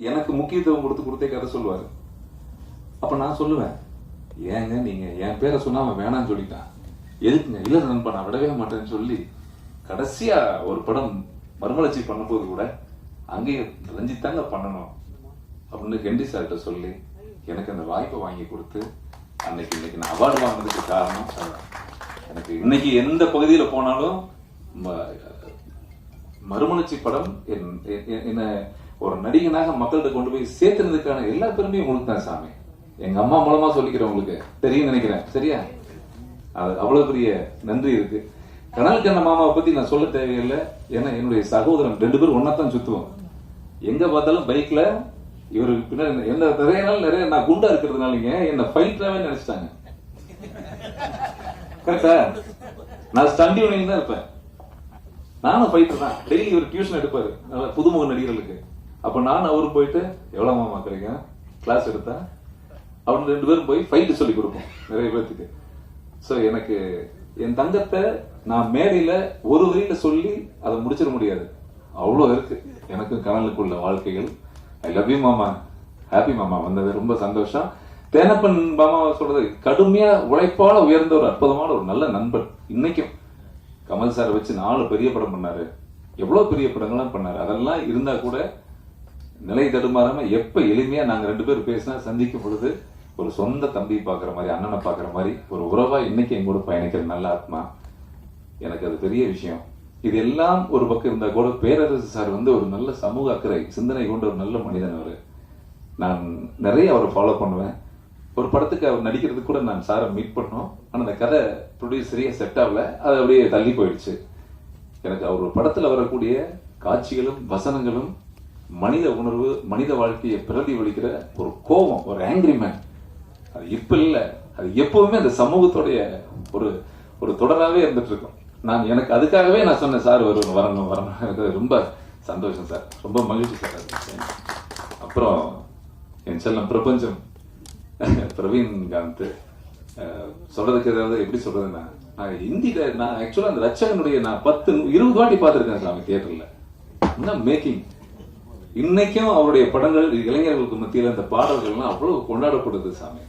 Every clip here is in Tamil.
எனக்கு முக்கியத்துவம் கொடுத்து கொடுத்தே கதை சொல்லுவாரு. அப்ப நான் சொல்லுவேன் ஏங்க நீங்க என் பேரை சொன்னா அவன் வேணாம்னு சொல்லிட்டான். எதுக்குங்க? இல்ல நண்பா நான் விடவே மாட்டேன்னு சொல்லி கடைசியா ஒரு படம் மறுமலர்ச்சி பண்ணும்போது கூட அங்கேயே ரஞ்சித் தாங்க பண்ணணும். அப்படின்னு ஹென்றி சார்கிட்ட சொல்லி எனக்கு அந்த வாய்ப்பை வாங்கி கொடுத்து அன்னைக்கு இன்னைக்கு நான் அவார்டு வாங்கினதுக்கு காரணம் எனக்கு இன்னைக்கு எந்த பகுதியில் போனாலும் மறுமலர்ச்சி படம் என்- என்ன ஒரு நடிகனாக மக்கள்கிட்ட கொண்டு போய் சேர்த்துனதுக்கான எல்லா பெருமையும் உங்களுக்கு தான் சாமி. எங்க அம்மா மூலமா சொல்லிக்கிறேன் உங்களுக்கு. தெரியும் நினைக்கிறேன். சரியா? அது அவ்வளவு பெரிய நன்றி இருக்கு. கனல் கண்ண மாமாவை பத்தி நான் சொல்ல தேவையில்லை. ஏன்னா என்னுடைய சகோதரன் ரெண்டு பேரும் ஒன்னா தான் சுத்துவோம். எங்க பார்த்தாலும் பைக்ல இவருக்கு பின்னாடி என்ன நிறைய நாள் நிறைய நான் குண்டா இருக்கிறதுனாலங்க என்ன ஃபைட்டராவே நினைச்சிட்டாங்க. கரெக்டா நான் ஸ்டண்ட் யூனியன் தான் இருப்பேன். நானும் ஃபைட்டர் தான். டெய்லி ஒரு டியூஷன் எடுப்பாரு. புதுமுக நடிகர்களுக்கு. அப்ப நான் அவரும் போயிட்டு எவ்வளவு மாமா கிடைக்கும் கிளாஸ் எடுத்தேன் அவங்க ரெண்டு பேரும் போய் ஃபைட்டு சொல்லி கொடுப்போம் நிறைய பேர்த்துக்கு ஸோ எனக்கு என் தங்கத்தை நான் மேடையில ஒரு வரியில சொல்லி அதை முடிச்சிட முடியாது. அவ்வளோ இருக்கு. எனக்கு கனலுக்குள்ள வாழ்க்கைகள். ஐ லவ் யூ மாமா. ஹாப்பி மாமா. வந்தது ரொம்ப சந்தோஷம். தேனப்பன் மாமா சொல்றது கடுமையா உழைப்பால உயர்ந்த ஒரு அற்புதமான ஒரு நல்ல நண்பர் இன்னைக்கும் கமல் சார் வச்சு நாலு பெரிய படம் பண்ணாரு. எவ்வளவு பெரிய படங்கள்லாம் பண்ணாரு. அதெல்லாம் இருந்தா கூட நிலை தடுமாறாம எப்ப எளிமையா நாங்க ரெண்டு பேரும் பேசினா சந்திக்கும் பொழுது ஒரு சொந்த தம்பி பாக்குற மாதிரி அண்ணனை பாக்குற மாதிரி ஒரு உறவா இன்னைக்கு எங்கூட பயணிக்கிற நல்ல ஆத்மா. எனக்கு அது பெரிய விஷயம். இது எல்லாம் ஒரு பக்கம் இருந்தா கூட பேரரசு சார் வந்து ஒரு நல்ல சமூக அக்கறை சிந்தனை கொண்ட ஒரு நல்ல மனிதன் அவர். நான் நிறைய அவரை ஃபாலோ பண்ணுவேன். ஒரு படத்துக்கு அவர் நடிக்கிறதுக்கு கூட நான் சாரை மீட் பண்ணோம். ஆனால் அந்த கதை ப்ரொடியூசரியே செட் ஆகல. அது அப்படியே தள்ளி போயிடுச்சு. எனக்கு அவர் ஒரு வரக்கூடிய காட்சிகளும் வசனங்களும் மனித உணர்வு மனித வாழ்க்கையை பிரதிபலிக்கிற ஒரு கோபம் ஒரு ஆங்கிரி மேன் அது இப்போ இல்லை. அது எப்பவுமே அந்த சமூகத்துடைய ஒரு ஒரு தொடராகவே இருந்துட்டு இருக்கும் நான் எனக்கு அதுக்காகவே நான் சொன்னேன் சார் வரணும் வரணும் வரணும். எனக்கு ரொம்ப சந்தோஷம் சார். ரொம்ப மகிழ்ச்சி சார் அப்புறம் என் செல்லம் பிரபஞ்சம். பிரவீன் காந்த் சொல்றதுக்கு ஏதாவது எப்படி சொல்றதுன்னா நான் ஹிந்தியில நான் ஆக்சுவலாக அந்த ரச்சகனுடைய நான் பத்து இருபது வாட்டி பார்த்துருக்கேன் சாமி தியேட்டரில் என்ன மேக்கிங் இன்னைக்கும் அவருடைய படங்கள் இளைஞர்களுக்கு மத்தியில் அந்த பாடல்கள்லாம் அவ்வளவு கொண்டாடப்படுது சாமி.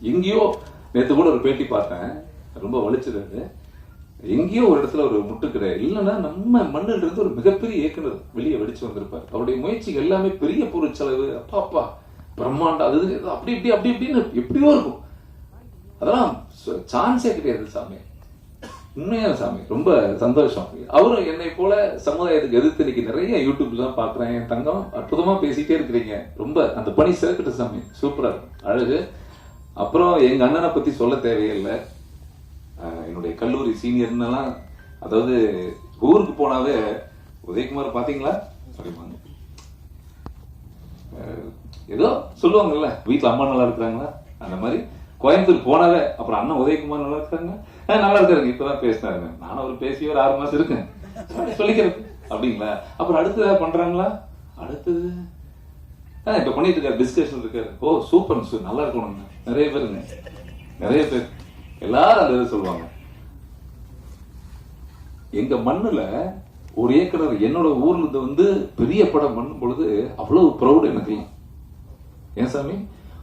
எங்கேயோ நேத்து கூட ஒரு பேட்டி பார்த்தேன். ரொம்ப வலிச்சது அது. எங்கேயோ ஒரு இடத்துல ஒரு முட்டுக்கடை. இல்லைன்னா நம்ம மண்ணில் இருந்து ஒரு மிகப்பெரிய இயக்குனர் வெளியே வெடிச்சு வந்திருப்பார். அவருடைய முயற்சி எல்லாமே பெரிய பொருட்செலவு. அப்பா அப்பா பிரம்மாண்டம். அது அப்படி இப்படி அப்படி இப்படின்னு எப்படியோ இருக்கும். அதெல்லாம் சான்ஸே கிடையாது சாமி. உண்மையா சாமி ரொம்ப சந்தோஷம். அவரும் என்னை போல சமுதாயத்துக்கு எதிர்த்து இன்னைக்கு நிறைய யூடியூப்ல தான் பாக்குறேன். என் தங்கம் அற்புதமா பேசிட்டே இருக்கிறீங்க. ரொம்ப அந்த பணி சேர்க்கட்டு சாமி. சூப்பரா அழகு. அப்புறம் எங்க அண்ணனை பத்தி சொல்ல தேவையில்லை. ஆஹ் என்னுடைய கல்லூரி சீனியர்னெல்லாம் அதாவது ஊருக்கு போனாவே உதயகுமார் பாத்தீங்களா? அப்படிம்பாங்க அஹ் ஏதோ சொல்லுவாங்கல்ல வீட்டுல அம்மா நல்லா இருக்கிறாங்களா? அந்த மாதிரி. கோயம்புத்தூர் போனாவே அப்புறம் அண்ணன் உதயகுமார் நல்லா இருக்காங்க. நல்லா இருக்காருங்க இப்பதான் பேசினாருங்க. நானும் அவர் பேசி ஒரு ஆறு மாசம் இருக்கேன். சொல்லிக்கிறேன். அப்படிங்களா? அப்புறம் அடுத்து ஏதாவது பண்றாங்களா? அடுத்தது இப்ப பண்ணிட்டு இருக்காரு டிஸ்கஷன் இருக்காரு. ஓ சூப்பர் சூப்பர் நல்லா இருக்கணுங்க. நிறைய பேருங்க. நிறைய பேர். எல்லாரும் அந்த இதை சொல்லுவாங்க. எங்க மண்ணுல ஒரு ஏக்கர் என்னோட ஊர்ல இருந்து வந்து பெரிய படம் பண்ணும் பொழுது அவ்வளவு ப்ரௌட் எனக்கு ஏன் சாமி?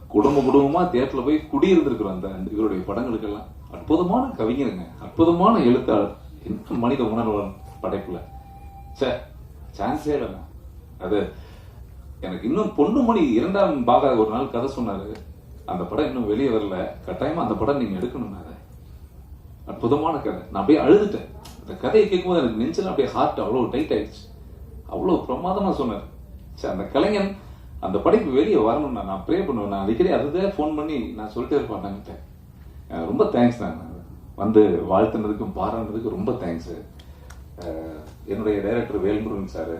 குடும்ப குடும்பமா தியேட்டர்ல போய் குடியிருந்திருக்கிறோம் அந்த இவருடைய படங்களுக்கெல்லாம் அற்புதமான கவிஞருங்க. அற்புதமான எழுத்தாளர். என்ன மனித உணர்வன் படைப்புல. சே சான்ஸே இல்லைங்க. அது எனக்கு இன்னும் பொண்ணு மணி இரண்டாம் பாகா ஒரு நாள் கதை சொன்னாரு. அந்த படம் இன்னும் வெளியே வரல. கட்டாயமா அந்த படம் நீங்க எடுக்கணும் அதை அற்புதமான கதை. நான் அப்படியே அழுதுட்டேன். அந்த கதையை கேட்கும்போது எனக்கு நெஞ்செல்லாம் அப்படியே ஹார்ட் அவ்வளோ டைட் ஆயிடுச்சு. அவ்வளோ பிரமாதமா சொன்னார். சரி அந்த கலைஞன் அந்த படைப்பு வெளியே வரணும் நான் ப்ரே பண்ணுவேன். நான் அடிக்கடி அதுதான் ஃபோன் பண்ணி நான் சொல்லிட்டே இருப்பேன் அண்ணன்கிட்ட. ரொம்ப தேங்க்ஸ் நான். வந்து வாழ்த்துனதுக்கும் பாராட்டுனதுக்கும் ரொம்ப தேங்க்ஸ் என்னுடைய டைரக்டர் வேல்முருகன் சார்.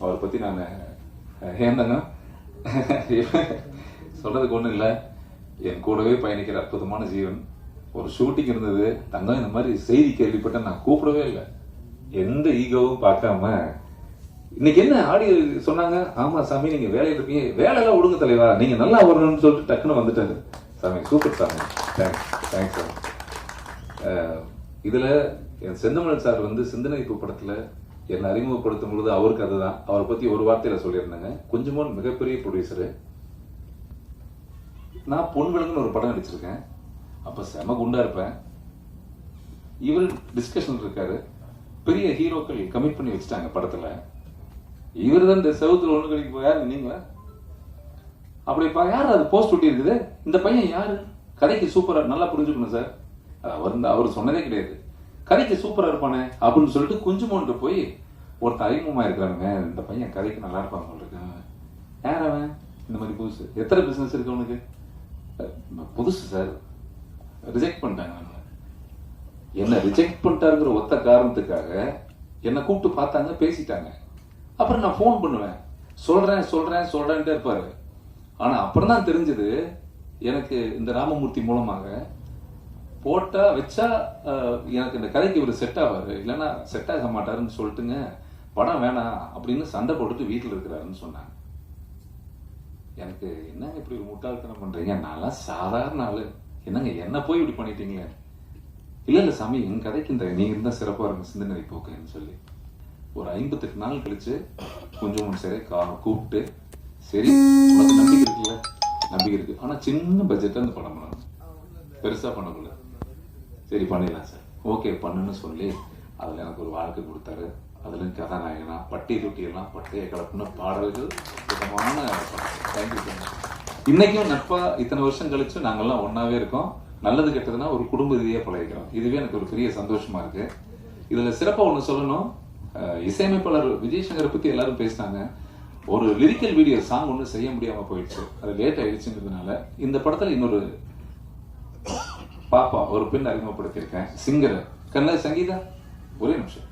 அவரை பற்றி நான் ஏந்தங்க சொல்கிறதுக்கு ஒன்றும் இல்லை. என் கூடவே பயணிக்கிற அற்புதமான ஜீவன். ஒரு ஷூட்டிங் இருந்தது. தங்கம் இந்த மாதிரி செய்தி கேள்விப்பட்ட நான் கூப்பிடவே இல்லை. எந்த ஈகோவும் பார்க்காம இன்னைக்கு என்ன ஆடியோ சொன்னாங்க? ஆமா சாமி நீங்க வேலையில இருப்பீங்க. வேலையெல்லாம் விடுங்க தலைவா. நீங்க நல்லா வரணும்னு சொல்லிட்டு டக்குன்னு வந்துட்டாரு. சாமி சூப்பர் சாமி. தேங்க்ஸ் தேங்க்ஸ் சார் இதுல என் செந்தமிழ் சார் வந்து சிந்தனைப்பு படத்துல என்னை அறிமுகப்படுத்தும் பொழுது அவருக்கு அதுதான். அவரை பத்தி ஒரு வார்த்தையில சொல்லியிருந்தாங்க. கொஞ்சமோ மிகப்பெரிய ப்ரொடியூசரு நான் பொன்விலங்குன்னு ஒரு படம் நடிச்சிருக்கேன். அப்ப செம குண்டா இருப்பேன். இவர் டிஸ்கஷன் இருக்காரு. பெரிய ஹீரோக்கள் கமிட் பண்ணி வச்சுட்டாங்க படத்துல. இவர் தான் இந்த செவத்துல ஒண்ணு கழிக்கு யாரு நீங்களா அப்படி யார் அது போஸ்ட் ஒட்டி இருக்குது இந்த பையன் யாரு? கதைக்கு சூப்பரா நல்லா புரிஞ்சுக்கணும் சார் அவர் அவர் சொன்னதே கிடையாது. கதைக்கு சூப்பரா இருப்பானே அப்படின்னு சொல்லிட்டு குஞ்சுமோன்ட்டு போய் ஒருத்தர் அறிமுகமா இருக்கிறாங்க இந்த பையன் கதைக்கு நல்லா இருப்பாங்க உங்களுக்கு யார் அவன்? இந்த மாதிரி புதுசு. எத்தனை பிசினஸ் இருக்கு அவனுக்கு புதுசு சார் ரிஜெக்ட் பண்ணிட்டாங்க நம்மள. என்ன ரிஜெக்ட் பண்ணிட்டாருங்கிற ஒத்த காரணத்துக்காக என்னை கூப்பிட்டு பார்த்தாங்க பேசிட்டாங்க. அப்புறம் நான் ஃபோன் பண்ணுவேன். சொல்கிறேன் சொல்கிறேன் சொல்கிறேன்ட்டு இருப்பார். ஆனால் அப்புறம் தான் தெரிஞ்சது எனக்கு இந்த ராமமூர்த்தி மூலமாக போட்டால் வச்சா எனக்கு இந்த கதைக்கு இவர் செட் ஆவார். இல்லைன்னா செட் ஆக மாட்டாருன்னு சொல்லிட்டுங்க படம் வேணாம் அப்படின்னு சண்டை போட்டுட்டு வீட்டில் இருக்கிறாருன்னு சொன்னாங்க. எனக்கு என்ன இப்படி ஒரு முட்டாள்தனம் பண்ணுறீங்க நான்லாம் சாதாரண ஆள். என்னங்க என்ன போய் இப்படி பண்ணிட்டீங்களே? இல்லை இல்லை சாமி என் கதைக்கு இந்த நீங்கள் இருந்தால் சிறப்பாக இருக்கும் சிந்தனை போக்குன்னு சொல்லி. ஒரு ஐம்பத்தெட்டு நாள் கழிச்சு கொஞ்சம் சரி கா கூப்பிட்டு சரி உனக்கு நம்பிக்கை இருக்குல்ல? நம்பிக்கை இருக்கு. ஆனா சின்ன பட்ஜெட்ல அந்த படம் பண்ணணும். பெருசா பண்ணக்குள்ள சரி பண்ணிடலாம் சார். ஓகே பண்ணுன்னு சொல்லி அதுல எனக்கு ஒரு வாழ்க்கை கொடுத்தாரு. அதுல கதாநாயகனா பட்டி தொட்டி எல்லாம் பட்டைய கலப்புன பாடல்கள் சுத்தமான தேங்க்யூ இன்னைக்கும் நட்பா இத்தனை வருஷம் கழிச்சு நாங்கெல்லாம் ஒன்றாவே இருக்கோம். நல்லது கெட்டதுன்னா ஒரு குடும்ப ரீதியாக பழகிக்கிறோம். இதுவே எனக்கு ஒரு பெரிய சந்தோஷமா இருக்கு. இதுல சிறப்பா ஒன்று சொல்லணும். இசையமைப்பாளர் விஜய் சங்கரை பத்தி எல்லாரும் பேசினாங்க. ஒரு லிரிக்கல் வீடியோ சாங் ஒன்றும் செய்ய முடியாம போயிடுச்சு. அது லேட் ஆயிடுச்சுங்கிறதுனால இந்த படத்துல இன்னொரு பாப்பா ஒரு பெண் அறிமுகப்படுத்தியிருக்கேன். சிங்கர். கண்ண சங்கீதா ஒரே நிமிஷம்.